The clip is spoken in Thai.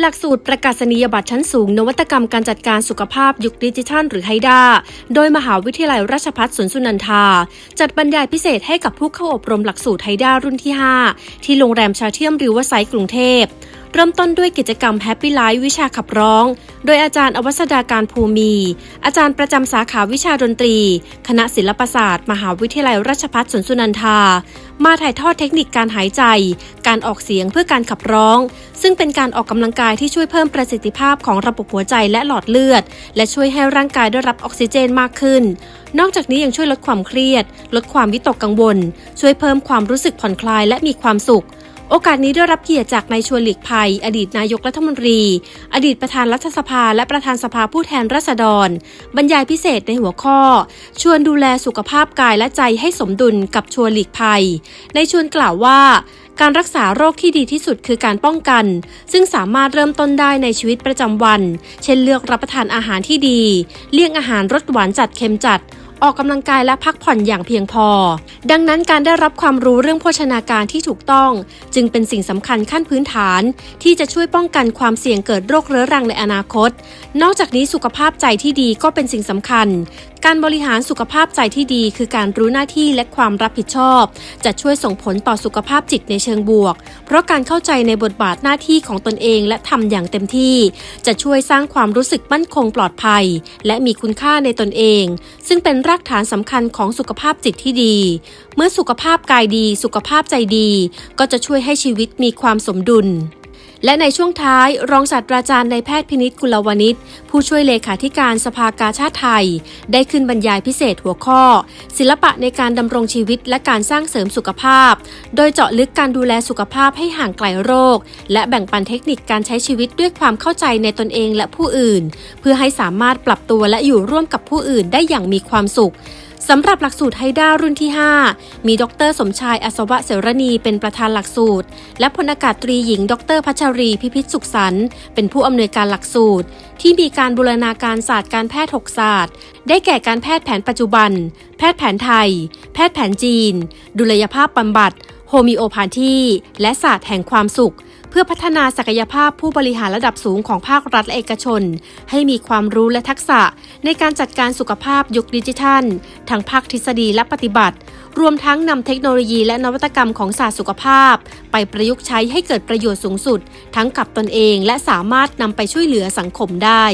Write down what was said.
หลักสูตรประกาศนียบัตรชั้นสูง นวัตกรรมการจัดการสุขภาพยุคดิจิทัล หรือไฮดาโดยมหาวิทยาลัยราชภัฏสวนสุนันทา จัดบรรยายพิเศษให้กับผู้เข้าอบรมหลักสูตรไฮดารุ่นที่ 5 ที่โรงแรมชาเทียมริวไซต์กรุงเทพเริ่มต้นด้วยกิจกรรม Happy Life วิชาขับร้อง โดยอาจารย์อวสดาการภูมี อาจารย์ประจำสาขาวิชาดนตรี คณะศิลปศาสตร์ มหาวิทยาลัยราชภัฏสวนสุนันทา มาถ่ายทอดเทคนิคการหายใจ การออกเสียงเพื่อการขับร้อง ซึ่งเป็นการออกกำลังกายที่ช่วยเพิ่มประสิทธิภาพของระบบหัวใจและหลอดเลือด และช่วยให้ร่างกายได้รับออกซิเจนมากขึ้น นอกจากนี้ยังช่วยลดความเครียด ลดความวิตกกังวล ช่วยเพิ่มความรู้สึกผ่อนคลายและมีความสุข โอกาสนี้ได้รับเกียรติจากนายชวนหลีกภัย อดีตนายกรัฐมนตรี อดีตประธานรัฐสภา และประธานสภาผู้แทนราษฎร บรรยายพิเศษในหัวข้อ ชวนดูแลสุขภาพกายและใจให้สมดุลกับชวนหลีกภัยในชวนกล่าวว่าการรักษาโรคที่ดีที่สุดคือการป้องกัน ซึ่งสามารถเริ่มต้นได้ในชีวิตประจำวัน เช่นเลือกรับประทานอาหารที่ดี เลี่ยงอาหารรสหวานจัดเค็มจัด ออกกำลังกายและพักผ่อนอย่างเพียงพอ ดังนั้นการได้รับความรู้เรื่องโภชนาการที่ถูกต้อง จึงเป็นสิ่งสำคัญขั้นพื้นฐาน ที่จะช่วยป้องกันความเสี่ยงเกิดโรคเรื้อรังในอนาคต นอกจากนี้สุขภาพใจที่ดีก็เป็นสิ่งสำคัญ การบริหารสุขภาพใจที่ดี คือการรู้หน้าที่และความรับผิดชอบ จะช่วยส่งผลต่อสุขภาพจิตในเชิงบวก เพราะการเข้าใจในบทบาทหน้าที่ของตนเองและทำอย่างเต็มที่ จะช่วยสร้างความรู้สึกมั่นคงปลอดภัย และมีคุณค่าในตนเอง ซึ่งเป็นรากฐานสำคัญของสุขภาพจิตที่ดี เมื่อสุขภาพกายดี สุขภาพใจดี ก็จะช่วยให้ชีวิตมีความสมดุล และในช่วงท้ายรองศาสตราจารย์ในแพทย์พินิษกุลวณิชผู้ช่วยเลขาธิการสภากาชาติไทย ได้ขึ้นบรรยายพิเศษหัวข้อ ศิลปะในการดำรงชีวิตและการสร้างเสริมสุขภาพ โดยเจาะลึกการดูแลสุขภาพให้ห่างไกลโรค และแบ่งปันเทคนิคการใช้ชีวิตด้วยความเข้าใจในตนเองและผู้อื่น เพื่อให้สามารถปรับตัวและอยู่ร่วมกับผู้อื่นได้อย่างมีความสุข สำหรับหลักสูตรไฮด้ารุ่นที่ 5 มีดรสมชายอัศวะเสรณีเป็นประธานหลักสูตร และพลอากาศตรีหญิง ดรพัชรีพิพิธสุขสันเป็นผู้อำนวยการหลักสูตร ที่มีการบูรณาการศาสตร์การแพทย์ 6 ศาสตร์ ได้แก่การแพทย์แผนปัจจุบัน แพทย์แผนไทย แพทย์แผนจีน ดุลยภาพบำบัด โฮมิโอพาธีและศาสตร์แห่งความสุขเพื่อพัฒนาศักยภาพผู้บริหารระดับสูงของภาครัฐและเอกชน ให้มีความรู้และทักษะ ในการจัดการสุขภาพยุคดิจิทัล ทั้งภาคทฤษฎีและปฏิบัติ รวมทั้งนำเทคโนโลยีและนวัตกรรมของศาสตร์สุขภาพ ไปประยุกต์ใช้ให้เกิดประโยชน์สูงสุด ทั้งกับตนเองและสามารถนำไปช่วยเหลือสังคมได้